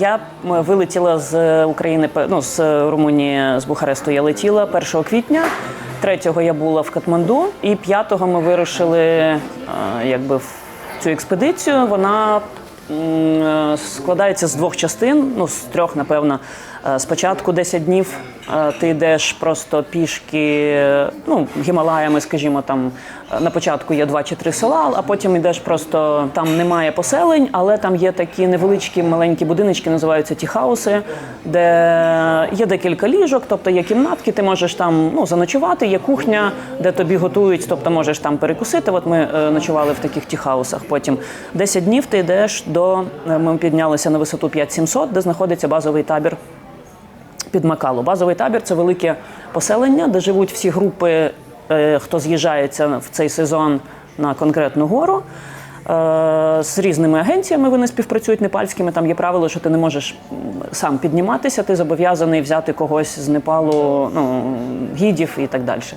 Я вилетіла з України, ну, з Румунії, з Бухаресту я летіла 1 квітня. 3-го я була в Катманду, і 5-го ми вирушили якби, в цю експедицію. Вона складається з двох частин, ну, з трьох, напевно. Е, Спочатку 10 днів е, ти йдеш просто пішки, е, ну, Гімалаями, скажімо, там е, на початку є два чи три села, а потім йдеш просто там немає поселень, але там є такі невеличкі маленькі будиночки, називаються тіхауси, де є декілька ліжок, тобто є кімнатки, ти можеш там ну, заночувати, є кухня, де тобі готують, тобто можеш там перекусити. От ми е, ночували в таких тіхаусах. Потім 10 днів ти йдеш до е, ми піднялися на висоту 5700, де знаходиться базовий табір під Макалу. Базовий табір це велике поселення, де живуть всі групи, е, хто з'їжджається в цей сезон на конкретну гору. Е, З різними агенціями вони співпрацюють непальськими. Там є правило, що ти не можеш сам підніматися, ти зобов'язаний взяти когось з Непалу, ну, гідів і так далі.